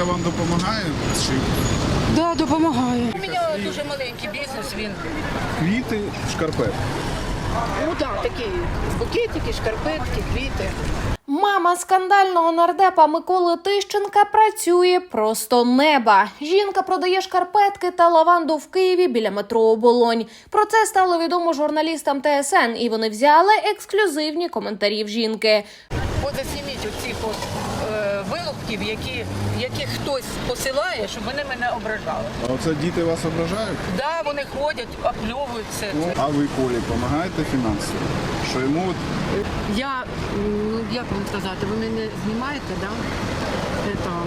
Коля вам допомагає? Чи Да, допомагає. У мене дуже маленький бізнес, він квіти, шкарпет? ну так, такі букетики, шкарпетки, квіти. Мама скандального нардепа Миколи Тищенка працює просто неба. Жінка продає шкарпетки та лаванду в Києві біля метро Оболонь. Про це стало відомо журналістам ТСН, і вони взяли ексклюзивні коментарі в жінки. От засніміть оцих от е, вилупків, які, які хтось посилає, щоб вони мене ображали. А оце діти вас ображають? Да, вони ходять, опльовують все Ну, а ви Колі допомагаєте фінансово? Що йому от Я, ну як вам сказати, ви мене знімаєте, да? Это...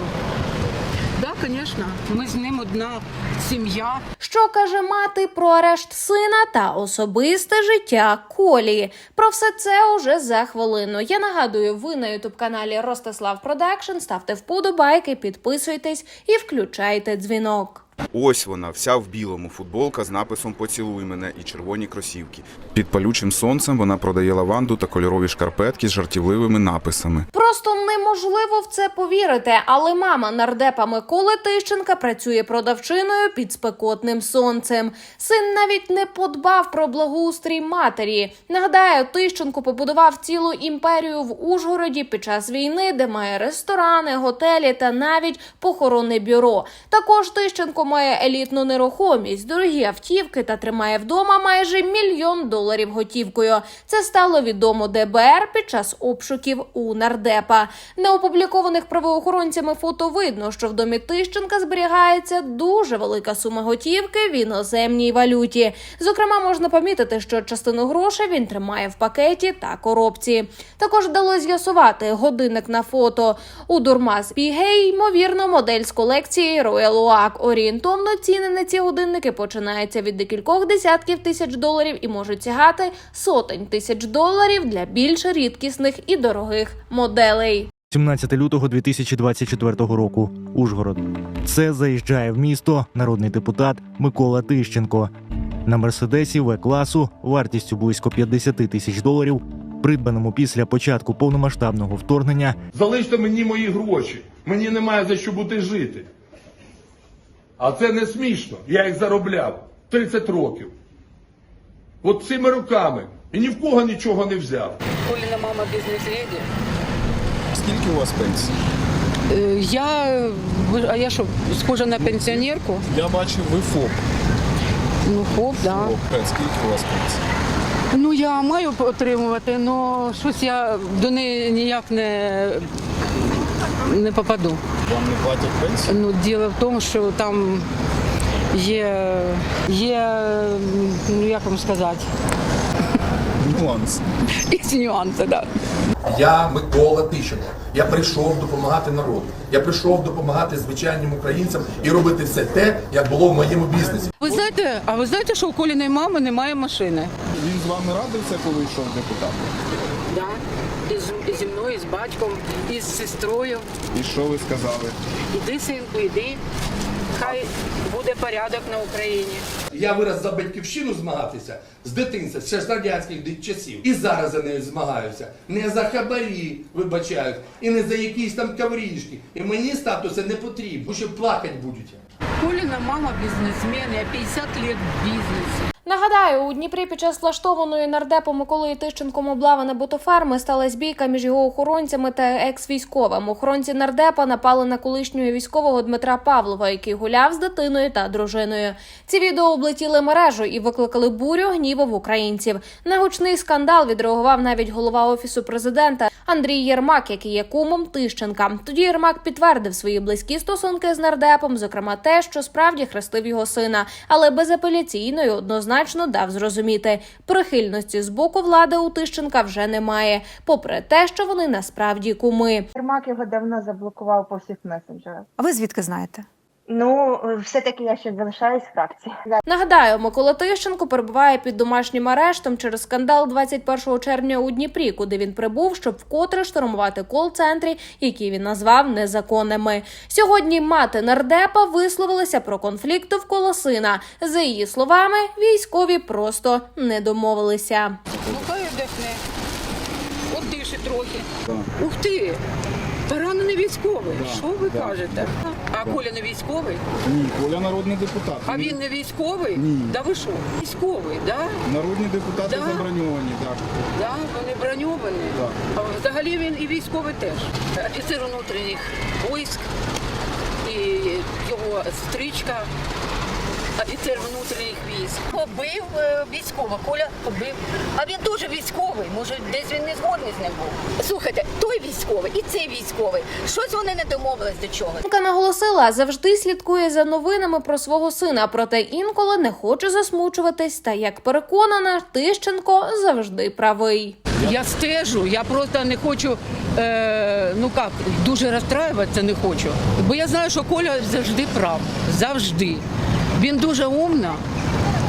Да, звісно. Ми з ним одна сім'я. Що каже мати про арешт сина та особисте життя Колі? Про все це уже за хвилину. Я нагадую, ви на ютуб каналі Ростислав Продакшн. Ставте вподобайки, підписуйтесь і включайте дзвінок. Ось вона, вся в білому, футболка з написом Поцілуй мене і червоні кросівки. Під палючим сонцем вона продає лаванду та кольорові шкарпетки з жартівливими написами. Просто неможливо в це повірити, але мама нардепа Миколи Тищенка працює продавчиною під спекотним сонцем. Син навіть не подбав про благоустрій матері. Нагадаю, Тищенко побудував цілу імперію в Ужгороді під час війни, де має ресторани, готелі та навіть похоронне бюро. Також Тищенко має елітну нерухомість, дорогі автівки та тримає вдома майже мільйон доларів готівкою. Це стало відомо ДБР під час обшуків у нардепа. На опублікованих правоохоронцями фото видно, що в домі Тищенка зберігається дуже велика сума готівки в іноземній валюті. Зокрема, можна помітити, що частину грошей він тримає в пакеті та коробці. Також вдалося з'ясувати годинник на фото у Дурмаз Пігей, ймовірно, модель з колекції Royal Oak. Орієнтовно ціни на ці годинники починаються від декількох десятків тисяч доларів і можуть сягати сотень тисяч доларів для більш рідкісних і дорогих моделей. 17 лютого 2024 року. Ужгород. Це заїжджає в місто народний депутат Микола Тищенко на мерседесі В класу вартістю близько 50 тисяч доларів, придбаному після початку повномасштабного вторгнення Залиште мені мої гроші. Мені немає за що бути жити. А це не смішно. Я їх заробляв 30 років. От цими руками. І ні в кого нічого не взяв. Коліна мама бізнес-леді. скільки у вас пенсій? Е, Я, а я що, схожа на пенсіонерку? Я бачив, ви ФОП. Ну, хоп, да. ФОП. Скільки у вас пенсій? Ну, я маю отримувати, але щось я до неї ніяк не, не попаду. Вам не платять пенсію? Ну, діло в тому, що там є, є, ну як вам сказати, Нюанс. є нюанси, да. Я Микола Тищенко. Я прийшов допомагати народу. Я прийшов допомагати звичайним українцям і робити все те, як було в моєму бізнесі. Ви знаєте, а ви знаєте, що у Коліної мами немає машини? Він з вами радився, коли йшов депутатом? Да. І зі мною, і з батьком, і з сестрою. І що ви сказали? Іди, синку, іди. Хай буде порядок на Україні. Я вираз за батьківщину змагатися з дитинства, ще з радянських часів. І зараз за нею змагаюся. Не за хабарі, вибачають, і не за якісь там каврішки. І мені статуси не потрібно, бо що плакати будуть. Коліна мама бізнесмен, я 50 років в бізнесі. Нагадаю, у Дніпрі під час влаштованої нардепом Миколою Тищенком облави на ботоферми сталася бійка між його охоронцями та екс-військовим. Охоронці нардепа напали на колишнього військового Дмитра Павлова, який гуляв з дитиною та дружиною. Ці відео облетіли мережу і викликали бурю гніву в українців. На гучний скандал відреагував навіть голова офісу президента Андрій Єрмак, який є кумом Тищенка. Тоді Єрмак підтвердив свої близькі стосунки з нардепом, зокрема те, що справді хрестив його сина, але безапеляційно і однозначно дав зрозуміти, прихильності з боку влади у Тищенка вже немає, попри те, що вони насправді куми. Єрмак його давно заблокував по всіх месенджерах. А ви звідки знаєте? Ну, все-таки я ще залишаюсь в фракції. Нагадаю, Микола Тищенко перебуває під домашнім арештом через скандал 21 червня у Дніпрі, куди він прибув, щоб вкотре штурмувати кол-центри, які він назвав незаконними. Сьогодні мати нардепа висловилася про конфлікт довкола сина. За її словами, військові просто не домовилися. Ну хай вдихне. От дише трохи. Ух ти! Не військовий. Да, Що ви да, кажете? А Коля не військовий? Ні, Коля народний депутат. А він не військовий? Ні. Да ви що? Військовий, да? Народні депутати Да. заброньовані, так. Да, вони броньовані. Да. А взагалі він і військовий теж. Офіцер внутрішніх військ і його стрічка. Офіцер внутрішніх військ. Побив е, військового, Коля побив. А він дуже військовий. Може, десь він не згодний з ним був. Слухайте, той військовий і цей військовий. Щось вони не домовились до чогось. Жінка наголосила, завжди слідкує за новинами про свого сина, проте інколи не хоче засмучуватись. Та як переконана, Тищенко завжди правий. Я стежу, я просто не хочу, е, ну як, дуже розстраюватися не хочу. Бо я знаю, що Коля завжди прав. Завжди. Він дуже умна,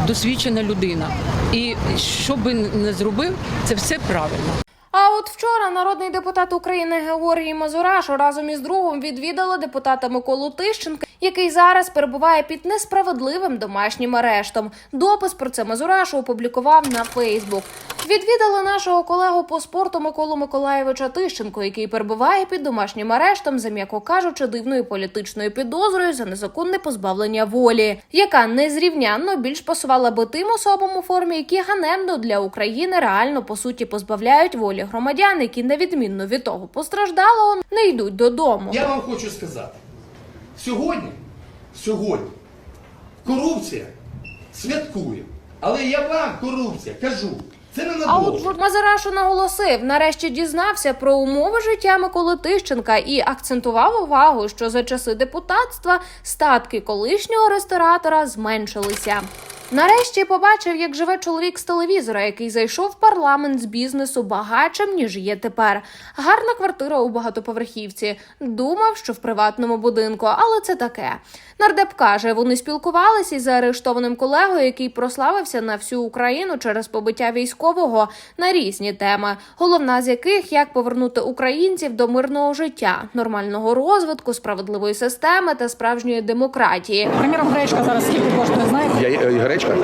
досвідчена людина. І що би не зробив, це все правильно. А от вчора народний депутат України Георгій Мазураш разом із другом відвідали депутата Миколу Тищенка, який зараз перебуває під несправедливим домашнім арештом. Допис про це Мазураш опублікував на Фейсбук. Відвідали нашого колегу по спорту Миколу Миколаєвича Тищенко, який перебуває під домашнім арештом за м'яко кажучи дивною політичною підозрою за незаконне позбавлення волі, яка незрівнянно більш пасувала би тим особам у формі, які ганебно для України реально по суті позбавляють волі громадян, які на відмінно від того постраждалого не йдуть додому. Я вам хочу сказати, сьогодні, сьогодні корупція святкує. Але я вам корупція кажу, це не А надовго. от Мазарашу наголосив, нарешті дізнався про умови життя Миколи Тищенка і акцентував увагу, що за часи депутатства статки колишнього ресторатора зменшилися. Нарешті побачив, як живе чоловік з телевізора, який зайшов в парламент з бізнесу багатшим, ніж є тепер. Гарна квартира у багатоповерхівці. Думав, що в приватному будинку, але це таке. Нардеп каже, вони спілкувалися із заарештованим колегою, який прославився на всю Україну через побиття військового на різні теми, головна з яких як повернути українців до мирного життя, нормального розвитку, справедливої системи та справжньої демократії. Приміром, гречка зараз скільки коштує, знаєте? Я, е, гречка?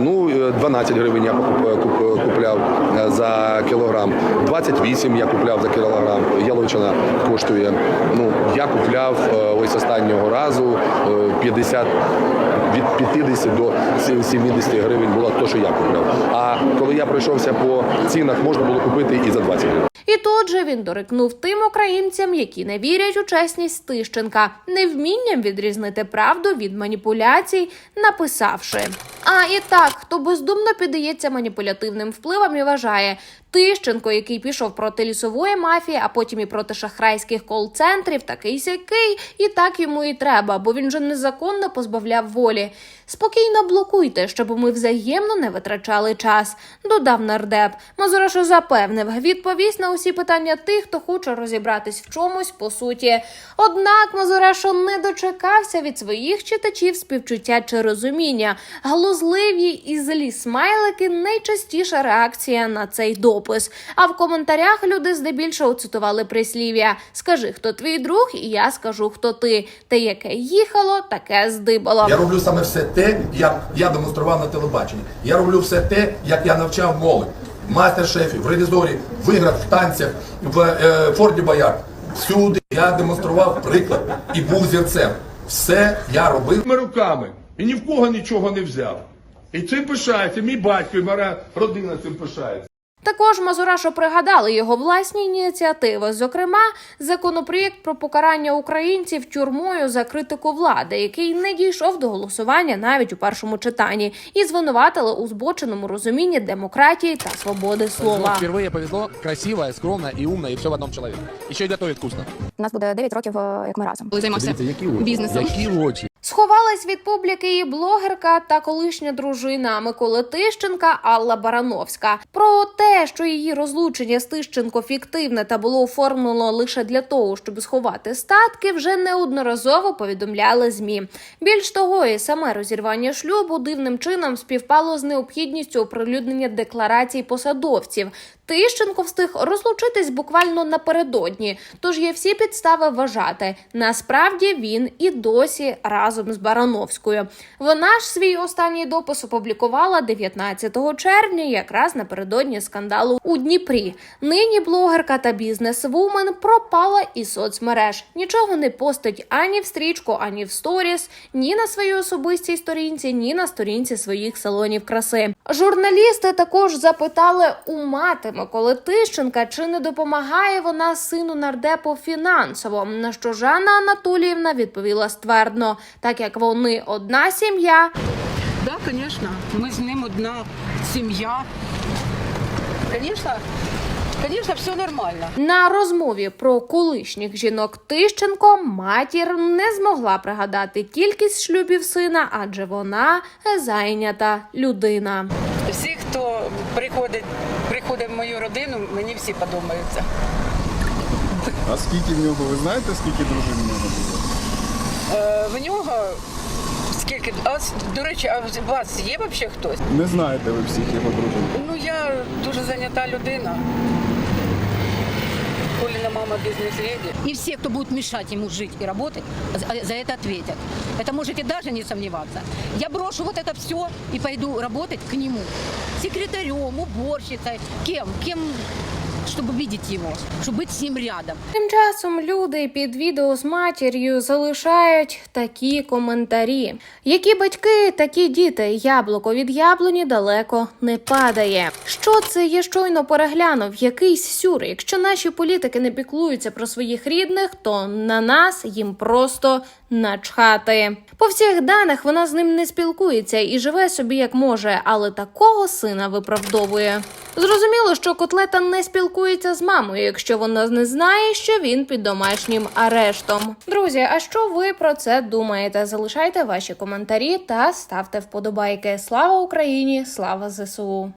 Ну, е, 12 гривень я куп- куп- купляв е, за кілограм. 28 я купляв за кілограм. Яловичина коштує. Ну, я купляв е, ось останнього разу е, 50, від 50 до 70 гривень було те, що я купляв. А коли я пройшовся по цінах, можна було купити і за 20 гривень. І тут же він дорикнув тим українцям, які не вірять у чесність Тищенка, невмінням відрізнити правду від маніпуляцій, написавши. А і так, хто бездумно піддається маніпулятивним впливам і вважає, Тищенко, який пішов проти лісової мафії, а потім і проти шахрайських кол-центрів, такий сякий, і так йому і треба, бо він же незаконно позбавляв волі. Спокійно блокуйте, щоб ми взаємно не витрачали час, додав нардеп. Мазурашу запевнив, відповість на усі питання тих, хто хоче розібратись в чомусь по суті. Однак Мазурашу не дочекався від своїх читачів співчуття чи розуміння. Глузливі і злі смайлики найчастіша реакція на цей допис. А в коментарях люди здебільшого цитували прислів'я: Скажи, хто твій друг, і я скажу, хто ти. Те, яке їхало, таке здибало. Я роблю саме все те, як я демонстрував на телебаченні. Я роблю все те, як я навчав молодь. В Мастер-шефі, в ревізорі, виграв в танцях, в е, Форді Боярд. Всюди я демонстрував приклад і був зірцем. Все я робив. Ми руками. І ні в кого нічого не взяв. І цим пишається. Мій батько і моя родина цим пишається. Також Мазурашу пригадали його власні ініціативи, зокрема, законопроєкт про покарання українців тюрмою за критику влади, який не дійшов до голосування навіть у першому читанні, і звинуватили у збоченому розумінні демократії та свободи слова. Впервые повезло, красивая, скромная и умная, и все в одном человеке. Еще и готовит вкусно. У нас буде 9 років, е, як ми разом. Займався бізнесом. Які очі. Сховалась від публіки і блогерка та колишня дружина Миколи Тищенка Алла Барановська. Про те, що її розлучення з Тищенко фіктивне та було оформлено лише для того, щоб сховати статки, вже неодноразово повідомляли змі. Більш того, і саме розірвання шлюбу дивним чином співпало з необхідністю оприлюднення декларацій посадовців. Тищенко встиг розлучитись буквально напередодні, тож є всі підстави вважати. Насправді він і досі разом з Барановською. Вона ж свій останній допис опублікувала 19 червня, якраз напередодні скандалу у Дніпрі. Нині блогерка та бізнес-вумен пропала із соцмереж. Нічого не постить ані в стрічку, ані в сторіс, ні на своїй особистій сторінці, ні на сторінці своїх салонів краси. Журналісти також запитали у мати Миколи Тищенка, чи не допомагає вона сину нардепу фінансово. На що Жанна Анатоліївна відповіла ствердно, так як вони одна сім'я, Да, конечно. Мы с ним одна семья. Конечно, конечно, все нормально. На розмові про колишніх жінок Тищенко матір не змогла пригадати кількість шлюбів сина, адже вона зайнята людина. Всі, хто приходить, приходить в мою родину, мені всі подобаються. А скільки в нього, ви знаєте, скільки дружин в нього було? Е, в нього скільки. А с- до речі, а у вас є взагалі хтось? Не знаєте ви всіх його дружин. Ну я дуже зайнята людина. Коліна мама бізнес-леді. И все, кто будет мешать ему жить и работать, за за это ответят. Это можете даже не сомневаться. Я брошу вот это все и пойду работать к нему. Секретарем, уборщицей, кем, кем, чтобы видеть его, чтобы быть с ним рядом. Тим часом люди під відео з матір'ю залишають такі коментарі: які батьки, такі діти, яблуко від яблуні далеко не падає. Що це я щойно переглянув? Якийсь сюр. Якщо наші політики не піклуються про своїх рідних, то на нас їм просто начхати. По всіх даних вона з ним не спілкується і живе собі як може, але такого сина виправдовує. Зрозуміло, що котлета не спілкується з мамою, якщо вона не знає, що він під домашнім арештом. Друзі, а що ви про це думаєте? Залишайте ваші коментарі та ставте вподобайки. Слава Україні! Слава ЗСУ!